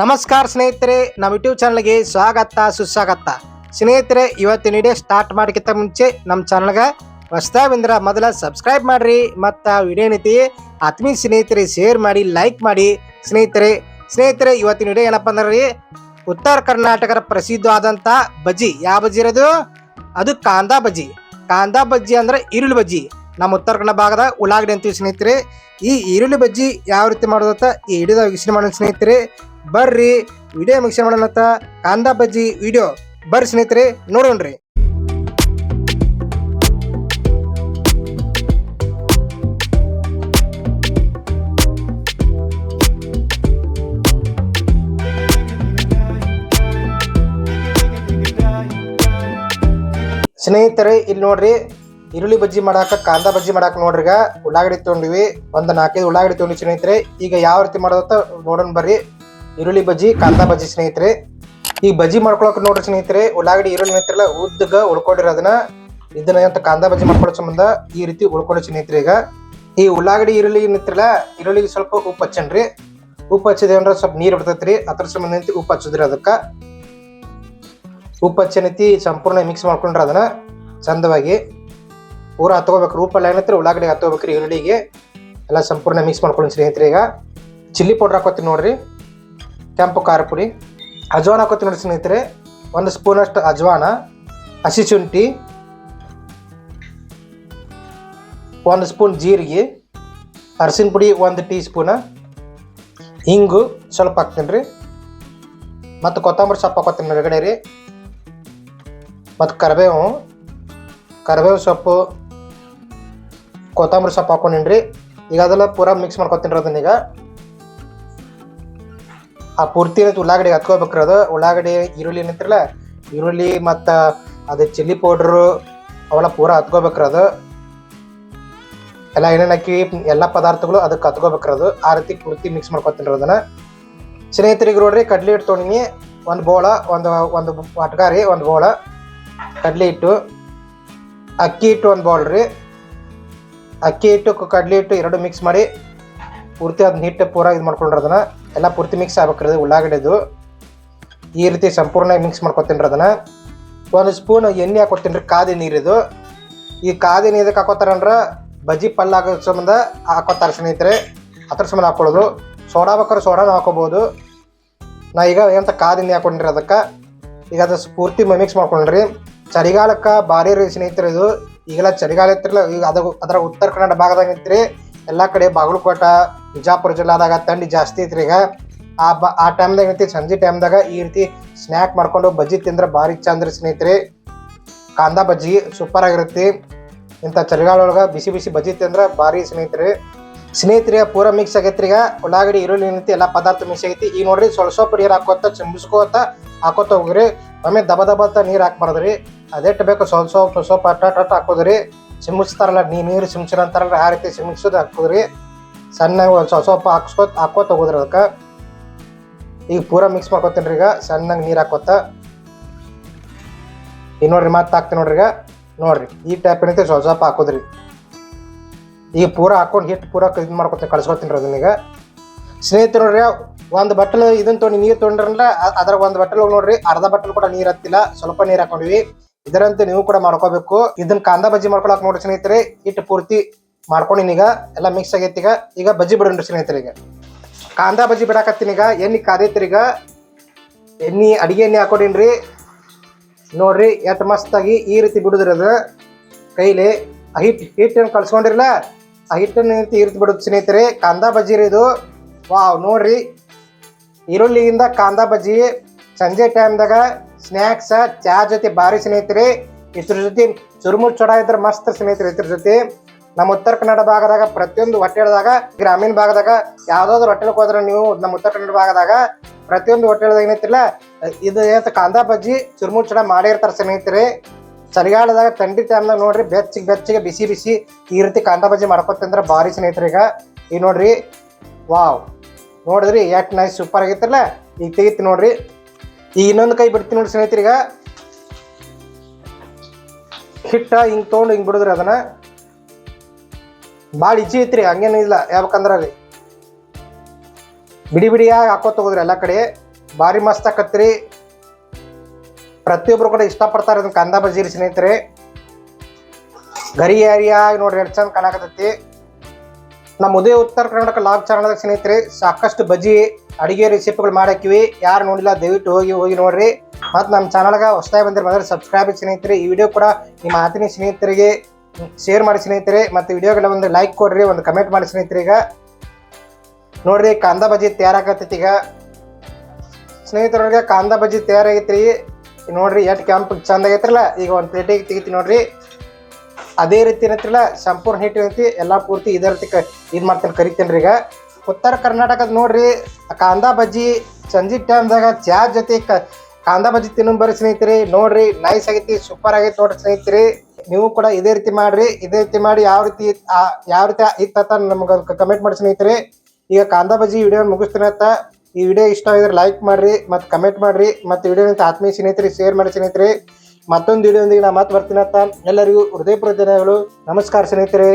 ನಮಸ್ಕಾರ ಸ್ನೇಹಿತರೆ, ನಮ್ಮ ಯೂಟ್ಯೂಬ್ ಚಾನಲ್ಗೆ ಸ್ವಾಗತ, ಸುಸ್ವಾಗತ. ಸ್ನೇಹಿತರೆ, ಇವತ್ತಿನ ವಿಡಿಯೋ ಸ್ಟಾರ್ಟ್ ಮಾಡೋಕ್ಕಿಂತ ಮುಂಚೆ ನಮ್ಮ ಚಾನಲ್ಗೆ ಹೊಸ್ದಾಗಿ ಬಂದ್ರೆ ಮೊದಲ ಸಬ್ಸ್ಕ್ರೈಬ್ ಮಾಡ್ರಿ, ಮತ್ತು ವಿಡಿಯೋ ನೀತಿ ಆತ್ಮೀಯ ಸ್ನೇಹಿತರೆ ಶೇರ್ ಮಾಡಿ ಲೈಕ್ ಮಾಡಿ. ಸ್ನೇಹಿತರೆ ಸ್ನೇಹಿತರೆ, ಇವತ್ತಿನ ವಿಡಿಯೋ ಏನಪ್ಪ ಅಂದ್ರೆ ರೀ, ಉತ್ತರ ಕರ್ನಾಟಕದ ಪ್ರಸಿದ್ಧವಾದಂಥ ಬಜ್ಜಿ. ಯಾವ ಬಜ್ಜಿ ಇರೋದು ಅದು? ಕಾಂದಾ ಬಜ್ಜಿ. ಕಾಂದಾ ಬಜ್ಜಿ ಅಂದ್ರೆ ಈರುಳ್ಳಿ ಬಜ್ಜಿ. ನಮ್ಮ ಉತ್ತರ ಕನ್ನಡ ಭಾಗದ ಉಳ್ಳಾಗಡ್ಡಿ ಅಂತೀವಿ ಸ್ನೇಹಿತರೆ. ಈ ಈರುಳ್ಳಿ ಬಜ್ಜಿ ಯಾವ ರೀತಿ ಮಾಡೋದಂತ ಈ ಹಿಡಿದ ವಿಶ್ಲೇಷಣೆ ಮಾಡೋಣ ಸ್ನೇಹಿತರೆ. ಬರ್ರಿ ವಿಡಿಯೋ ಮುಗಿಸಿ ಮಾಡೋಣತ್ತ ಕಾಂದ ಬಜ್ಜಿ ವಿಡಿಯೋ ಬರ್ರಿ ಸ್ನೇಹಿತರೆ, ನೋಡೋಣ್ರಿ. ಸ್ನೇಹಿತರೆ, ಇಲ್ಲಿ ನೋಡ್ರಿ, ಈರುಳ್ಳಿ ಬಜ್ಜಿ ಮಾಡಾಕ, ಕಾಂದ ಬಜ್ಜಿ ಮಾಡಾಕ ನೋಡ್ರಿ ಈಗ ಉಳ್ಳಾಗಡ್ಡಿ ತೊಗೊಂಡಿವಿ. ಒಂದ್ ನಾಲ್ಕೈದು ಉಳ್ಳಾಗಡ್ಡಿ ತೊಗೊಂಡಿ ಸ್ನೇಹಿತರೆ. ಈಗ ಯಾವ ರೀತಿ ಮಾಡೋದತ್ತ ನೋಡೋಣ ಬರ್ರಿ. ಈರುಳ್ಳಿ ಬಜ್ಜಿ, ಕಾಂದಾ ಬಜ್ಜಿ ಸ್ನೇಹಿತರೆ. ಈ ಬಜ್ಜಿ ಮಾಡ್ಕೊಳಕ್ ನೋಡ್ರಿ ಸ್ನೇಹಿತರೆ, ಉಳ್ಳಾಗಡ್ಡಿ, ಈರುಳ್ಳಿ ನಿಂತಿರಲ್ಲ ಉದ್ದಗ ಉಳ್ಕೊಂಡಿರೋದನ್ನ ಇದನ್ನ ಅಂತ ಕಾಂದಾ ಬಜ್ಜಿ ಮಾಡ್ಕೊಳ್ಳೋ ಸಂಬಂಧ ಈ ರೀತಿ ಉಳ್ಕೊಳ್ಳೋ ಸ್ನೇಹಿತರೆ ಈಗ. ಈ ಉಳ್ಳಾಗಡ್ಡಿ, ಈರುಳ್ಳಿ ನಿಂತಿರಲ್ಲ ಈರುಳ್ಳಿಗೆ ಸ್ವಲ್ಪ ಉಪ್ಪು ಹಚ್ಚನ್ರಿ. ಉಪ್ಪು ಹಚ್ಚಿದೆ ಅಂದ್ರೆ ಸ್ವಲ್ಪ ನೀರು ಬಿಡ್ತೈತ್ರಿ. ಅದ್ರ ಸಂಬಂಧ ನಿಂತು ಉಪ್ಪು ಹಚ್ಚದ್ರಿ ಅದಕ್ಕ. ಉಪ್ಪು ಹಚ್ಚನೈತಿ ಸಂಪೂರ್ಣ ಮಿಕ್ಸ್ ಮಾಡ್ಕೊಂಡ್ರೆ ಅದನ್ನ ಚಂದವಾಗಿ ಪೂರ ಹತ್ಕೋಬೇಕ್ರಿ ರೂಪಲ್ಲ ಏನೈತ್ರಿ, ಉಳ್ಳಾಗಡ್ಡೆ ಹತ್ಕೋಬೇಕ್ರಿ ಈರುಳ್ಳಿಗೆ. ಎಲ್ಲ ಸಂಪೂರ್ಣ ಮಿಕ್ಸ್ ಮಾಡ್ಕೊಂಡು ಸ್ನೇಹಿತರೆ ಈಗ. ಚಿಲ್ಲಿ ಪೌಡ್ರ್ ಹಾಕೋತೀನಿ ನೋಡ್ರಿ. ಕೆಂಪು ಖಾರ ಪುಡಿ, ಅಜ್ವಾನ ಹಾಕೋತೀನಿ ನೋಡಿ ಸ್ನೇಹಿತರೆ, ಒಂದು ಸ್ಪೂನ್ ಅಷ್ಟು ಅಜ್ವಾನ, ಹಸಿ ಶುಂಠಿ, ಒಂದು ಸ್ಪೂನ್ ಜೀರಿಗೆ ಅರಸಿನ ಪುಡಿ, ಒಂದು ಟೀ ಸ್ಪೂನ ಹಿಂಗು ಸ್ವಲ್ಪ ಹಾಕ್ತೀನಿ ರೀ. ಮತ್ತು ಕೊತ್ತಂಬರಿ ಸೊಪ್ಪು ಹಾಕೋತೀನಿ ಹೊರಗಡೆ ರೀ. ಮತ್ತು ಕರಿಬೇವು ಕರಿಬೇವು ಸೊಪ್ಪು, ಕೊತ್ತಂಬರಿ ಸೊಪ್ಪು ಹಾಕೊಂಡಿನ್ರಿ ಈಗ ಅದೆಲ್ಲ ಪೂರಾ ಮಿಕ್ಸ್ ಮಾಡ್ಕೊತೀನಿ ಅದನ್ನ ಈಗ ಆ ಪೂರ್ತಿ ಏನೈತಿ ಉಳ್ಳಾಗಡ್ಡಿ ಹತ್ಕೋಬೇಕ್ರಿ ಅದು. ಉಳ್ಳಾಗಡ್ಡಿ, ಈರುಳ್ಳಿ ನಿಂತಿರಲ್ಲ ಈರುಳ್ಳಿ ಮತ್ತು ಅದು ಚಿಲ್ಲಿ ಪೌಡ್ರು ಅವೆಲ್ಲ ಪೂರಾ ಹತ್ಕೋಬೇಕ್ರಿ ಅದು. ಎಲ್ಲ ಏನೇನು ಹಾಕಿ, ಎಲ್ಲ ಪದಾರ್ಥಗಳು ಅದಕ್ಕೆ ಹತ್ಕೋಬೇಕ್ರಿ ಅದು. ಆ ರೀತಿ ಪೂರ್ತಿ ಮಿಕ್ಸ್ ಮಾಡ್ಕೊತೀನಿ ಅದನ್ನು. ಸ್ನೇಹಿತರಿಗೆ ನೋಡ್ರಿ, ಕಡ್ಲೆ ಹಿಟ್ಟು ತೊಗೊಂಡಿನಿ ಒಂದು ಬೋಳ, ಒಂದು ಒಂದು ವಾಟ್ಗಾರಿ ಒಂದು ಬೋಳ. ಕಡ್ಲೆ ಹಿಟ್ಟು. ಅಕ್ಕಿ ಹಿಟ್ಟು ಒಂದು ಬೌಲ್ ರೀ. ಅಕ್ಕಿ ಹಿಟ್ಟು, ಕಡ್ಲಿ ಹಿಟ್ಟು ಎರಡು ಮಿಕ್ಸ್ ಮಾಡಿ ಪೂರ್ತಿ ಅದನ್ನ ಹಿಟ್ಟು ಪೂರ ಇದು ಮಾಡ್ಕೊಂಡ್ರೆ ಅದನ್ನ ಎಲ್ಲ ಪೂರ್ತಿ ಮಿಕ್ಸ್ ಆಗ್ಬೇಕ್ರಿ ಉಳ್ಳಾಗಡ್ಡೆದು ಈ ರೀತಿ ಸಂಪೂರ್ಣ ಮಿಕ್ಸ್ ಮಾಡ್ಕೊತೀನಿ ಅದನ್ನು. ಒಂದು ಸ್ಪೂನ್ ಎಣ್ಣೆ ಹಾಕೊತೀನಿ ರೀ, ಕಾದಿ ನೀರಿದು ಈ ಕಾದಿ ನೀರಕ್ಕೆ ಹಾಕೋತಾರಂದ್ರೆ ಬಜ್ಜಿ ಪಲ್ಯ ಹಾಕೋ ಸಂಬಂಧ ಹಾಕೋತಾರೆ ಸ್ನೇಹಿತರೆ. ಅದ್ರ ಸಂಬಂಧ ಹಾಕೊಳ್ಳೋದು. ಸೋಡಾ ಬೇಕಾದ್ರೆ ಸೋಡಾನು ಹಾಕೋಬೋದು. ನಾ ಈಗ ಏನಂತ ಕಾದಿ ನೀರು ಹಾಕೊಂಡಿರಿ ಅದಕ್ಕೆ. ಈಗ ಅದು ಪೂರ್ತಿ ಮಿಕ್ಸ್ ಮಾಡ್ಕೊಂಡ್ರಿ ಚಳಿಗಾಲಕ್ಕೆ ಭಾರಿ ರೀ ಸ್ನೇಹಿತರೆ ಇದು. ಈಗೆಲ್ಲ ಚಳಿಗಾಲ ಇತ್ತಿರಲ್ಲ ಈಗ ಅದು ಅದರ ಉತ್ತರ ಕನ್ನಡ ಭಾಗದಾಗ ಐತ್ರಿ. ಎಲ್ಲ ಕಡೆ ಬಾಗಲಕೋಟ ಬಿಜಾಪುರ ಜಿಲ್ಲಾದಾಗ ಥಂಡಿ ಜಾಸ್ತಿ ಐತ್ರಿ ಈಗ. ಆ ಬ, ಆ ಟೈಮ್ದಾಗ ಇರ್ತಿ ಸಂಜೆ ಟೈಮ್ದಾಗ ಈ ರೀತಿ ಸ್ನ್ಯಾಕ್ ಮಾಡ್ಕೊಂಡು ಬಜ್ಜಿ ತಿಂದ್ರೆ ಭಾರಿ ಚಂದ್ರ ಸ್ನೇಹಿತರೆ. ಕಾಂದ ಬಜ್ಜಿ ಸೂಪರ್ ಆಗಿರುತ್ತೆ. ಇಂಥ ಚಳಿಗಾಲ ಒಳಗೆ ಬಿಸಿ ಬಿಸಿ ಬಜ್ಜಿ ತಿಂದ್ರೆ ಭಾರಿ ಸ್ನೇಹಿತರೆ. ಸ್ನೇಹಿತರೆ, ಪೂರ ಮಿಕ್ಸ್ ಆಗೈತ್ರಿ ಈಗ. ಉಳ್ಳಾಗಡ್ಡಿ, ಈರುಳ್ಳಿ, ಏನೈತಿ ಎಲ್ಲ ಪದಾರ್ಥ ಮಿಕ್ಸ್ ಆಗೈತಿ. ಈಗ ನೋಡ್ರಿ ಸ್ವಲ್ಪ ಸ್ವಲ್ಪ ನೀರು ಹಾಕೋತ, ಚಿಂಬಿಸ್ಕೋತ ಹಾಕೋತ ಹೋಗ್ರಿ. ಒಮ್ಮೆ ದಬ ದಬ ಅಂತ ನೀರು ಹಾಕ್ಬಾರ್ದ್ರಿ ಅದೇಟ್ ಬೇಕು ಸ್ವಲ್ಪ ಸ್ವಲ್ಪ ಅಟ್ಟ ಅಟ್ಟ ಹಾಕೋದ್ರಿ. ಚಿಮ್ಮಿಸ್ತಾರಲ್ಲ ನೀ ನೀರು ಸಿಂಬಿಸಿರ ಅಂತಾರಲ್ಲ ಆ ರೀತಿ ಚಿಮ್ಮಿಸೋದು ಹಾಕೋದ್ರಿ. ಸಣ್ಣಗೆ ಒಂದು ಸ್ವಲ್ಪ ಸ್ವಲ್ಪ ಹಾಕ್ಸ್ಕೊತ ಹಾಕೋತ ಹೋಗೋದ್ರಿ ಅದಕ್ಕೆ. ಈಗ ಪೂರ ಮಿಕ್ಸ್ ಮಾಡ್ಕೊತೀನಿ ರೀ ಈಗ, ಸಣ್ಣಗೆ ನೀರು ಹಾಕೋತ ಈಗ ನೋಡ್ರಿ ಮತ್ತೆ ಹಾಕ್ತೀನಿ ನೋಡ್ರಿ ಈಗ. ನೋಡ್ರಿ, ಈ ಟೈಪ್ ಏನೈತೆ ಸ್ವಲ್ಪ ಸ್ವಲ್ಪ ಹಾಕೋದ್ರಿ. ಈಗ ಪೂರ ಹಾಕೊಂಡು ಹಿಟ್ಟು ಪೂರ ಇದು ಮಾಡ್ಕೊತೀನಿ, ಕಳ್ಸ್ಕೊತೀನಿ ರೀ ಅದನ್ನೀಗ ಸ್ನೇಹಿತರು ನೋಡ್ರಿ, ಒಂದು ಬಟ್ಟಲು ಇದನ್ನ ತೊಗೊಂಡು ನೀರು ತೊಗೊಂಡ್ರಲ್ಲ ಅದ್ರ ಒಂದು ಬಟ್ಟಲ್ ನೋಡ್ರಿ, ಅರ್ಧ ಬಟ್ಟಲು ಕೂಡ ನೀರು ಹತ್ತಿಲ್ಲ, ಸ್ವಲ್ಪ ನೀರು ಹಾಕೊಂಡ್ವಿ. ಇದರಂತೆ ನೀವು ಕೂಡ ಮಾಡ್ಕೋಬೇಕು. ಇದನ್ನ ಕಾಂದ ಬಜ್ಜಿ ಮಾಡ್ಕೊಳಕ್ ನೋಡ್ರಿ ಸ್ನೇಹಿತರೆ ಹಿಟ್ಟು ಪೂರ್ತಿ. ಮಾಡ್ಕೊಂಡಿನಿ ಈಗ, ಎಲ್ಲ ಮಿಕ್ಸ್ ಆಗೈತಿ ಈಗ. ಈಗ ಬಜ್ಜಿ ಬಿಡೋಣ ಸ್ನೇಹಿತರೆ ಈಗ? ಕಾಂದ ಬಜ್ಜಿ ಬಿಡಾಕತ್ತೀನಿ ಈಗ, ಎಣ್ಣೆ ಕಾದೈತ್ರಿ ಈಗ. ಎಣ್ಣೆ, ಅಡುಗೆ ಎಣ್ಣೆ ಹಾಕೊಡಿನ್ರಿ. ನೋಡ್ರಿ, ಎಷ್ಟು ಮಸ್ತಾಗಿ ಈ ರೀತಿ ಬಿಡುದ್ರಿ ಅದು. ಕೈಲಿ ಹಿಟ್ಟು ಹಿಟ್ಟನ್ನು ಕಳ್ಸ್ಕೊಂಡಿರಲ್ಲ, ಆ ಹಿಟ್ಟನ್ನು ಈ ರೀತಿ ಬಿಡೋದು ಸ್ನೇಹಿತರೆ, ಕಾಂದ ಬಜ್ಜಿ ರೀ ಇದು. ವಾವ್, ನೋಡ್ರಿ. ಈರುಳ್ಳಿಯಿಂದ ಕಾಂದ ಬಜ್ಜಿ, ಸಂಜೆ ಟೈಮ್ದಾಗ ಸ್ನ್ಯಾಕ್ಸ ಚಾ ಜೊತೆ ಭಾರಿ ಸ್ನೇಹಿತರೆ. ಇದ್ರ ಜೊತೆ ಚುರುಮುರು ಚೊಡ ಇದ್ರೆ ಮಸ್ತ್ ಸ್ನೇಹಿತರೆ ಇದ್ರ ಜೊತೆ. ನಮ್ಮ ಉತ್ತರ ಕನ್ನಡ ಭಾಗದಾಗ ಪ್ರತಿಯೊಂದು ಹೋಟೆಲ್ದಾಗ ಗ್ರಾಮೀಣ ಭಾಗದಾಗ, ಯಾವ್ದಾದ್ರು ಹೋಟೆಲ್ಗೆ ಹೋದ್ರೆ ನೀವು ನಮ್ಮ ಉತ್ತರ ಕನ್ನಡ ಭಾಗದಾಗ ಪ್ರತಿಯೊಂದು ಹೋಟೆಲ್ದಾಗ ಏನೈತಿಲ್ಲ ಇದು ಏನಂತ, ಕಾಂದಾ ಬಜ್ಜಿ, ಚುರುಮುರು ಚೊಡ ಮಾಡಿರ್ತಾರೆ ಸ್ನೇಹಿತರೆ. ಚಳಿಗಾಲದಾಗ ಥಂಡಿ ಟೈಮ್ದಾಗ ನೋಡ್ರಿ, ಬೆಚ್ಚಿಗೆ ಬೆಚ್ಚಿಗೆ ಬಿಸಿ ಬಿಸಿ ಈ ರೀತಿ ಕಾಂದಾ ಬಜ್ಜಿ ಮಾಡ್ಕೊತಂದ್ರೆ ಭಾರಿ ಸ್ನೇಹಿತರೆ ಈಗ. ಈಗ ನೋಡ್ರಿ, ವಾವ್. ನೋಡಿದ್ರಿ ಎಷ್ಟು ನೈಸ್ ಸೂಪರ್ ಆಗೈತಲ್ಲ ಈಗ ತೆಗಿತಿ ನೋಡ್ರಿ. ಈಗ ಇನ್ನೊಂದು ಕೈ ಬಿಡ್ತೀನಿ ನೋಡಿ ಸ್ನೇಹಿತರೀಗ ಹಿಟ್ಟ ಹಿಂಗೆ ತೊಗೊಂಡು ಹಿಂಗೆ ಬಿಡುದ್ರಿ ಅದನ್ನ. ಭಾಳ ಈಜಿ ಐತ್ರಿ, ಹಂಗೇನು ಇಲ್ಲ. ಯಾಕಂದ್ರೆ ರೀ ಬಿಡಿ ಬಿಡಿಯಾಗಿ ಹಾಕೋತ ತಗೋದ್ರಿ ಎಲ್ಲ ಕಡೆ. ಭಾರಿ ಮಸ್ತ್ ಆಕತ್ರಿ. ಪ್ರತಿಯೊಬ್ಬರು ಕೂಡ ಇಷ್ಟಪಡ್ತಾರೆ ಇದನ್ನ ಕಂದ ಬಜೀರಿ ಸ್ನೇಹಿತರೆ. ಗರಿ ಏರಿಯಾಗಿ ನೋಡ್ರಿ ಎಷ್ಟು ಚಂದ ಕಾಣಕತ್ತೈತಿ. ನಮ್ಮ ಉದಯ ಉತ್ತರ ಕರ್ನಾಟಕ ಲಾಗ್ ಚಾನಲ್ದಾಗ ಸ್ನೇಹಿತರೆ, ಸಾಕಷ್ಟು ಬಜ್ಜಿ ಅಡುಗೆ ರೆಸಿಪಿಗಳು ಮಾಡಾಕಿವಿ ಯಾರು ನೋಡಿಲ್ಲ, ದಯವಿಟ್ಟು ಹೋಗಿ ಹೋಗಿ ನೋಡ್ರಿ. ಮತ್ತು ನಮ್ಮ ಚಾನಲ್ಗೆ ಹೊಸದಾಗಿ ಬಂದಿರ ಮೊದಲು ಸಬ್ಸ್ಕ್ರೈಬ್ ಸ್ನೇಹಿತರೆ. ಈ ವಿಡಿಯೋ ಕೂಡ ನಿಮ್ಮ ಆತ್ಮೀಯ ಸ್ನೇಹಿತರಿಗೆ ಶೇರ್ ಮಾಡಿ ಸ್ನೇಹಿತರೆ, ಮತ್ತು ವಿಡಿಯೋಗಳ ಒಂದು ಲೈಕ್ ಕೊಡ್ರಿ, ಒಂದು ಕಮೆಂಟ್ ಮಾಡಿ ಸ್ನೇಹಿತರೆ ಈಗ. ನೋಡ್ರಿ, ಕಾಂದ ಬಜ್ಜಿ ತಯಾರಾಗತ್ತೈತಿ ಈಗ. ಸ್ನೇಹಿತರೊಳಗೆ ಕಾಂದ ಬಜ್ಜಿ ತಯಾರಾಗೈತ್ರಿ ನೋಡ್ರಿ ಎಷ್ಟು ಕೆಂಪು ಚಂದ ಆಗೈತ್ರಲ್ಲ? ಈಗ ಒಂದು ಪ್ಲೇಟಿಗೆ ತೆಗಿತಿ ನೋಡ್ರಿ. ಅದೇ ರೀತಿ ಏನತ್ರಲ್ಲ? ಸಂಪೂರ್ಣ ಹಿಟ್ಟು ಐತಿ ಎಲ್ಲಾ ಪೂರ್ತಿ ಇದೇ ರೀತಿ ಇದು ಮಾಡ್ತೇನೆ ಕರಿತೇನೆ ಈಗ. ಉತ್ತರ ಕರ್ನಾಟಕದ ನೋಡ್ರಿ, ಕಾಂದಾ ಬಜ್ಜಿ ಸಂಜೆ ಟೈಮ್ದಾಗ ಚಾ ಜೊತೆ ಕ ಕಾಂದಾ ಬಜ್ಜಿ ತಿನ್ನೋ ಬರ್ರಿ ಸ್ನೇಹಿತರೆ. ನೋಡ್ರಿ ನೈಸ್ ಆಗೈತಿ ಸೂಪರ್ ಆಗೈತಿ ನೋಡ್ರಿ ಸ್ನೇಹಿತರೆ. ನೀವು ಕೂಡ ಇದೇ ರೀತಿ ಮಾಡ್ರಿ, ಇದೇ ರೀತಿ ಮಾಡಿ ಯಾವ ರೀತಿ ಯಾವ ರೀತಿ ಇತ್ತ ನಮ್ಗೆ ಕಮೆಂಟ್ ಮಾಡಿ ಸ್ನೇಹಿತರೆ. ಈಗ ಕಾಂದಾ ಬಜ್ಜಿ ವಿಡಿಯೋ ಅಂತ, ಈ ವಿಡಿಯೋ ಇಷ್ಟ ಆಗಿದ್ರೆ ಲೈಕ್ ಮಾಡ್ರಿ, ಮತ್ತು ಕಮೆಂಟ್ ಮಾಡ್ರಿ, ಮತ್ತು ವಿಡಿಯೋ ಆತ್ಮೀಯ ಸ್ನೇಹಿತರೆ ಶೇರ್ ಮಾಡಿ ಸ್ನೇಹಿತರೆ. ಮತ್ತೊಂದು ವಿಡಿಯೋದೊಂದಿಗೆ ನಾ ಮತ್ತೆ ಅಂತ ಎಲ್ಲರಿಗೂ ಹೃದಯಪೂರ್ವಕ ಧನ್ಯವಾದಗಳು. ನಮಸ್ಕಾರ ಸ್ನೇಹಿತರೆ.